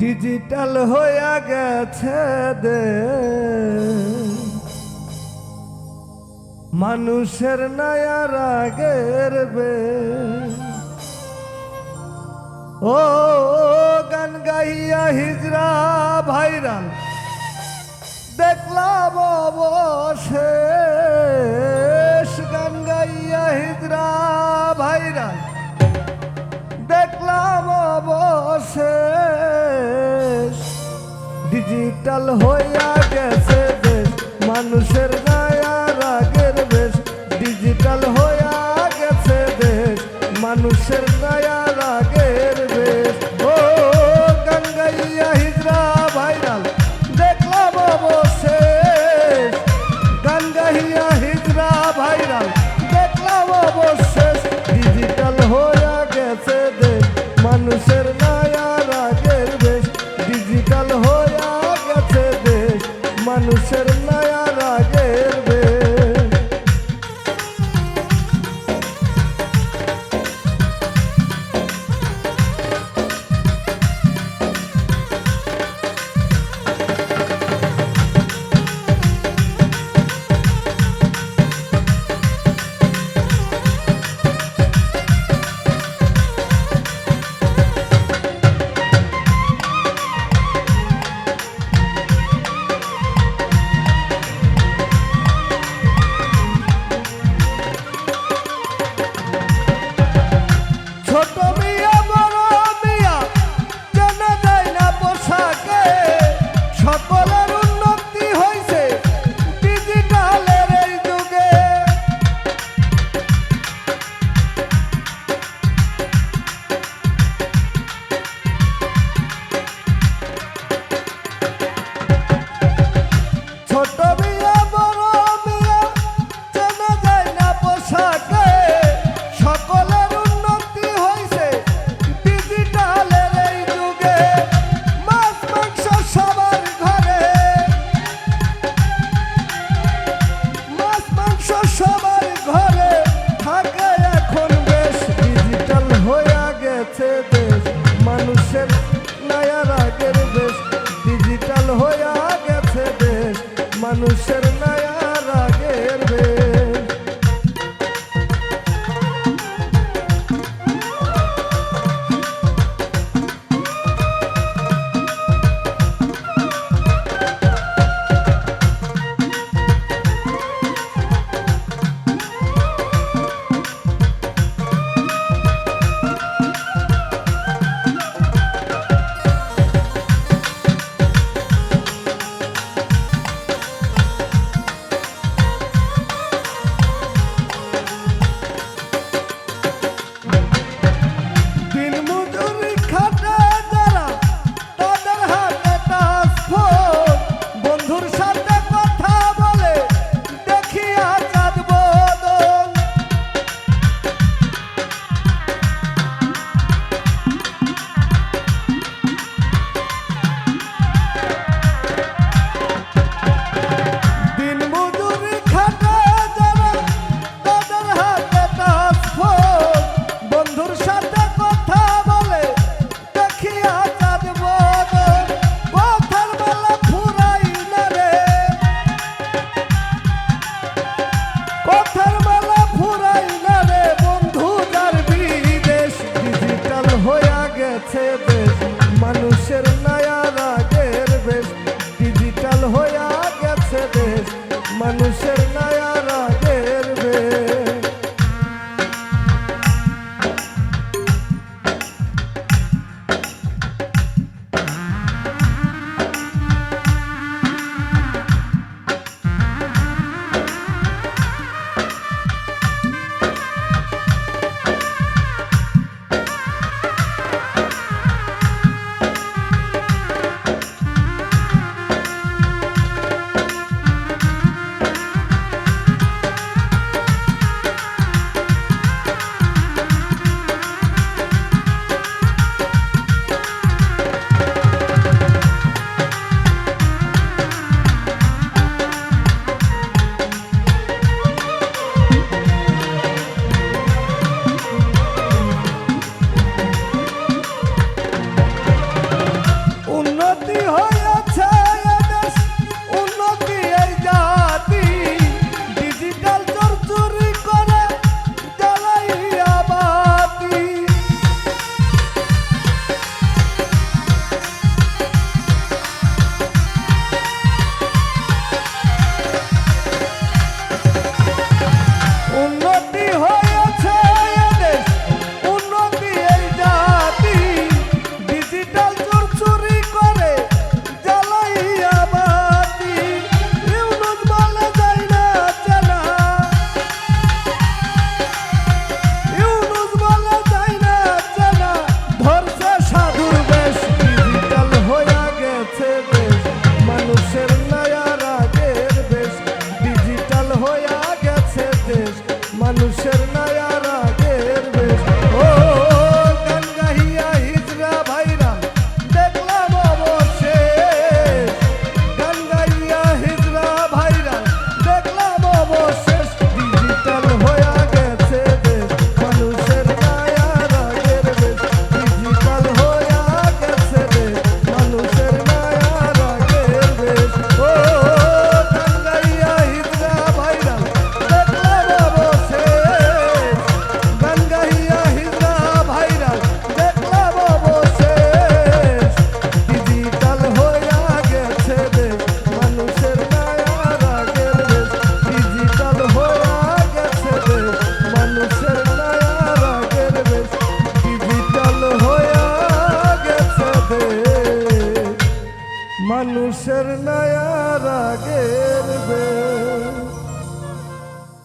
Digital হয়ে গেছে দে মানুষের নয়া রাগের বে ও গান গাইয়া হিজরা ভাইরাল। দেখলাম অবশেষ ডিজিটাল হইয়া গেছে দেশ মানুষের গায়া রাগের বেশ। ডিজিটাল হইয়া গেছে দেশ মানুষের গায়া রাগের বেশ। ও গঙ্গাইয়া হিজরা ভাইরাল, দেখলাম অবশেষ। গঙ্গাইয়া হিজরা ভাইরাল, দেখলাম অবশেষ। ডিজিটাল হইয়া গেছে দেশ মানুষের মানুষের Seven.